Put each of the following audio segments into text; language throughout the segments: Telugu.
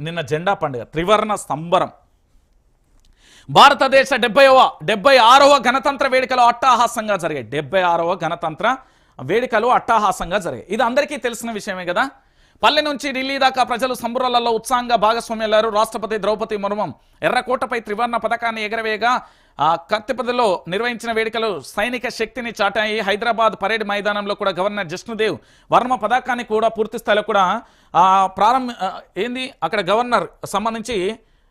నిన్న జెండా పండుగ త్రివర్ణ సంబరం భారతదేశ డెబ్బైవ డెబ్బై ఆరవ గణతంత్ర వేడుకలు అట్టాహాసంగా జరిగాయి. డెబ్బై ఆరవ గణతంత్ర వేడుకలు అట్టాహాసంగా జరిగాయి. ఇది అందరికీ తెలిసిన విషయమే కదా? పల్లె నుంచి ఢిల్లీ దాకా ప్రజలు సంబురాలలో ఉత్సాహంగా భాగస్వామ్యారు రాష్ట్రపతి ద్రౌపది ముర్మం ఎర్రకోటపై త్రివర్ణ పథకాన్ని ఎగరవేయగా కత్తిపదలో కత్తిపదిలో నిర్వహించిన వేడుకలు సైనిక శక్తిని చాటాయి. హైదరాబాద్ పరేడ్ మైదానంలో కూడా గవర్నర్ జిష్ణుదేవ్ వర్మ పథకాన్ని కూడా పూర్తి స్థాయిలో కూడా ప్రారంభ ఏంది? అక్కడ గవర్నర్ సంబంధించి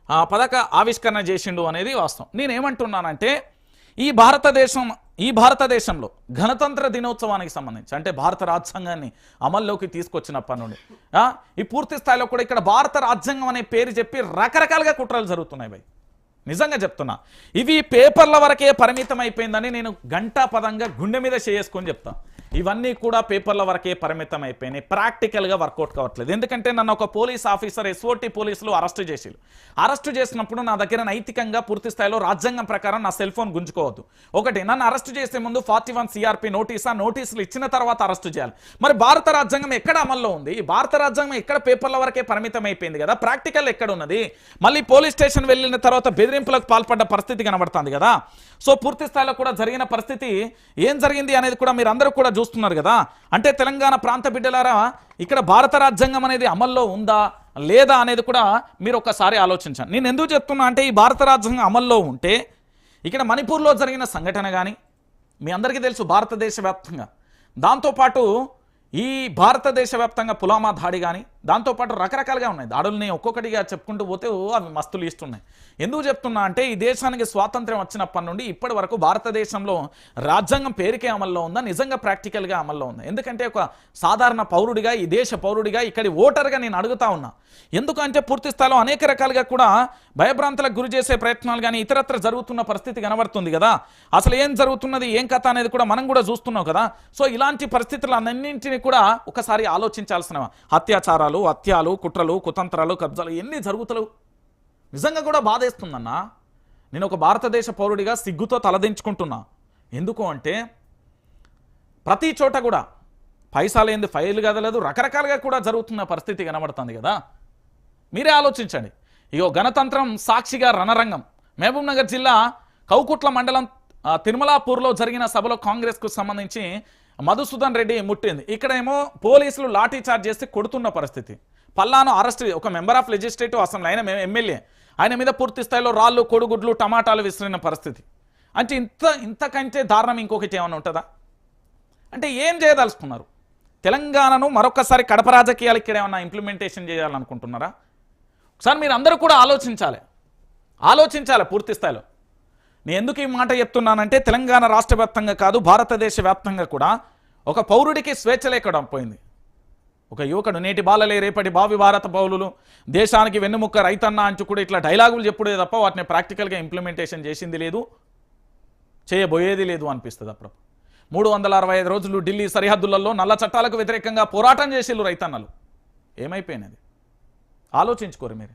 ఆ పథక ఆవిష్కరణ చేసిండు అనేది వాస్తవం. నేనేమంటున్నానంటే ఈ భారతదేశం ఈ భారతదేశంలో గణతంత్ర దినోత్సవానికి సంబంధించి అంటే భారత రాజ్యాంగాన్ని అమల్లోకి తీసుకొచ్చినప్పటి నుండి ఆ, ఈ పూర్తి స్థాయిలో కూడా ఇక్కడ భారత రాజ్యాంగం అనే పేరు చెప్పి రకరకాలుగా కుట్రలు జరుగుతున్నాయి భయ్. నిజంగా చెప్తున్నా. ఇవి పేపర్ల వరకే పరిమితం అయిపోయిందని నేను గంటా పదంగా గుండె మీద చేసుకొని చెప్తా. ఇవన్నీ కూడా పేపర్ల వరకే పరిమితం అయిపోయినాయి. ప్రాక్టికల్గా వర్కౌట్ కావట్లేదు. ఎందుకంటే నన్ను ఒక పోలీస్ ఆఫీసర్ ఎస్ఓటి పోలీసులు అరెస్ట్ చేసిరు అరెస్ట్ చేసినప్పుడు నా దగ్గర నైతికంగా పూర్తి స్థాయిలో రాజ్యాంగం ప్రకారం నా సెల్ ఫోన్ గుంజుకోవద్దు. ఒకటి నన్ను అరెస్ట్ చేసే ముందు ఫార్టీ వన్ సిఆర్పి నోటీసా? నోటీసులు ఇచ్చిన తర్వాత అరెస్ట్ చేయాలి. మరి భారత రాజ్యాంగం ఎక్కడ అమల్లో ఉంది? భారత రాజ్యాంగం ఎక్కడ పేపర్ల వరకే పరిమితం అయిపోయింది కదా? ప్రాక్టికల్ ఎక్కడ ఉన్నది? మళ్ళీ పోలీస్ స్టేషన్ వెళ్ళిన తర్వాత బెదిరింపులకు పాల్పడ్డ పరిస్థితి కనబడుతుంది కదా? సో పూర్తి స్థాయిలో కూడా జరిగిన పరిస్థితి ఏం జరిగింది అనేది కూడా మీరు అందరూ కూడా చూస్తున్నారు కదా? అంటే తెలంగాణ ప్రాంత బిడ్డలారా ఇక్కడ భారత రాజ్యాంగం అనేది అమల్లో ఉందా లేదా అనేది కూడా మీరు ఒకసారి ఆలోచించండి. నేను ఎందుకు చెప్తున్నా అంటే ఈ భారత రాజ్యాంగం అమల్లో ఉంటే ఇక్కడ మణిపూర్లో జరిగిన సంఘటన కానీ మీ అందరికీ తెలుసు భారతదేశ వ్యాప్తంగా దాంతోపాటు ఈ భారతదేశ వ్యాప్తంగా పులామా దాడి కానీ దాంతోపాటు రకరకాలుగా ఉన్నాయి. దాడుల్ని ఒక్కొక్కటిగా చెప్పుకుంటూ పోతే అవి మస్తులు ఇస్తున్నాయి ఎందుకు చెప్తున్నా అంటే ఈ దేశానికి స్వాతంత్ర్యం వచ్చినప్పటి నుండి ఇప్పటి వరకు భారతదేశంలో రాజ్యాంగం పేరుకే అమల్లో ఉందా? నిజంగా ప్రాక్టికల్గా అమల్లో ఉందా? ఎందుకంటే ఒక సాధారణ పౌరుడిగా ఈ దేశ పౌరుడిగా ఇక్కడి ఓటర్గా నేను అడుగుతా ఉన్నా. ఎందుకంటే పూర్తి స్థాయిలో అనేక రకాలుగా కూడా భయభ్రాంతులకు గురి చేసే ప్రయత్నాలు కానీ ఇతరత్ర జరుగుతున్న పరిస్థితి కనబడుతుంది కదా. అసలు ఏం జరుగుతున్నది? ఏం కథ అనేది కూడా మనం కూడా చూస్తున్నాం కదా. సో ఇలాంటి పరిస్థితులు అన్నింటినీ కూడా ఒకసారి ఆలోచించాల్సిన అత్యాచారాలు హత్యాలు కుట్రలు కుతంత్రాలు కబ్జాలు ఎన్ని జరుగుతలేవు. నిజంగా కూడా బాధేస్తుందన్నా. నేను ఒక భారతదేశ పౌరుడిగా సిగ్గుతో తలదించుకుంటున్నా. ఎందుకు అంటే ప్రతి చోట కూడా పైసాలేంది ఫైల్ కదలేదు రకరకాలుగా కూడా జరుగుతున్న పరిస్థితి కనబడుతుంది కదా. మీరే ఆలోచించండి. ఇగో గణతంత్రం సాక్షిగా రణరంగం. మహబూబ్ నగర్ జిల్లా కౌకుట్ల మండలం తిరుమలాపూర్లో జరిగిన సభలో కాంగ్రెస్కు సంబంధించి మధుసూదన్ రెడ్డి ముట్టింది. ఇక్కడేమో పోలీసులు లాఠీ చార్జ్ చేసి కొడుతున్న పరిస్థితి. పల్లాను అరెస్ట్ ఒక మెంబర్ ఆఫ్ లెజిస్లేటివ్ అసెంబ్లీ ఆయన ఎమ్మెల్యే. ఆయన మీద పూర్తి స్థాయిలో రాళ్ళు కొడుగుడ్లు టమాటాలు విసిరిన పరిస్థితి. అంటే ఇంత ఇంతకంటే దారుణం ఇంకొకటి ఏమైనా ఉంటుందా? అంటే ఏం చేయదలుచుకున్నారు? తెలంగాణను మరొకసారి కడప రాజకీయాలు ఇక్కడ ఏమన్నా ఇంప్లిమెంటేషన్ చేయాలనుకుంటున్నారా? ఒకసారి మీరు అందరూ కూడా ఆలోచించాలి. ఆలోచించాలి పూర్తి స్థాయిలో. నేను ఎందుకు ఈ మాట చెప్తున్నానంటే తెలంగాణ రాష్ట్ర వ్యాప్తంగా కాదు భారతదేశ వ్యాప్తంగా కూడా ఒక పౌరుడికి స్వేచ్ఛ లేకుండా పోయింది. ఒక యువకుడు నేటి బాలలే రేపటి భావి భారత పౌరులు దేశానికి వెన్నుముక్క రైతన్న అంచు కూడా ఇట్లా డైలాగులు చెప్పుడే తప్ప వాటిని ప్రాక్టికల్గా ఇంప్లిమెంటేషన్ చేసింది లేదు చేయబోయేది లేదు అనిపిస్తుంది అప్పుడు మూడు వందల అరవై ఐదు రోజులు ఢిల్లీ సరిహద్దులలో నల్ల చట్టాలకు వ్యతిరేకంగా పోరాటం చేసేళ్ళు రైతన్నలు. ఏమైపోయినది? ఆలోచించుకోరు మీరు.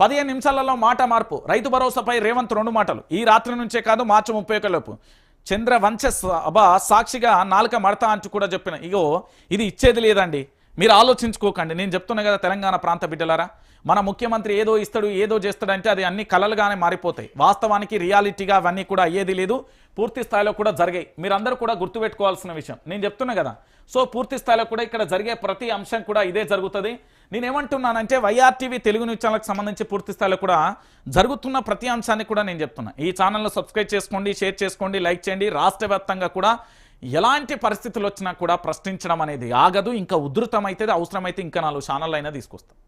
పదిహేను నిమిషాలలో మాట మార్పు. రైతు భరోసాపై రేవంత్ రెండు మాటలు. ఈ రాత్రి నుంచే కాదు మార్చి ముప్పై ఒకలోపు చంద్ర వంశ సభ సాక్షిగా నాలుక మడతా అంటూ కూడా చెప్పిన. ఇగో ఇది ఇచ్చేది లేదండి. మీరు ఆలోచించుకోకండి. నేను చెప్తున్నా కదా తెలంగాణ ప్రాంత బిడ్డలారా. మన ముఖ్యమంత్రి ఏదో ఇస్తాడు ఏదో చేస్తాడంటే అది అన్ని కలలుగానే మారిపోతాయి. వాస్తవానికి రియాలిటీగా అవన్నీ కూడా అయ్యేది లేదు. పూర్తి స్థాయిలో కూడా జరిగాయి. మీరందరూ కూడా గుర్తుపెట్టుకోవాల్సిన విషయం. నేను చెప్తున్నా కదా. సో పూర్తి స్థాయిలో కూడా ఇక్కడ జరిగే ప్రతి అంశం కూడా ఇదే జరుగుతుంది. నేనేమంటున్నానంటే వైఆర్టీవీ తెలుగు న్యూస్ ఛానల్కి సంబంధించి పూర్తి స్థాయిలో కూడా జరుగుతున్న ప్రతి అంశాన్ని కూడా నేను చెప్తున్నా. ఈ ఛానల్ను సబ్స్క్రైబ్ చేసుకోండి షేర్ చేసుకోండి లైక్ చేయండి. రాష్ట్ర వ్యాప్తంగా కూడా ఎలాంటి పరిస్థితులు వచ్చినా కూడా ప్రశ్నించడం అనేది ఆగదు ఇంకా ఉధృతం అయితే అవసరమైతే ఇంకా నాలుగు ఛానల్ అయినా తీసుకొస్తాను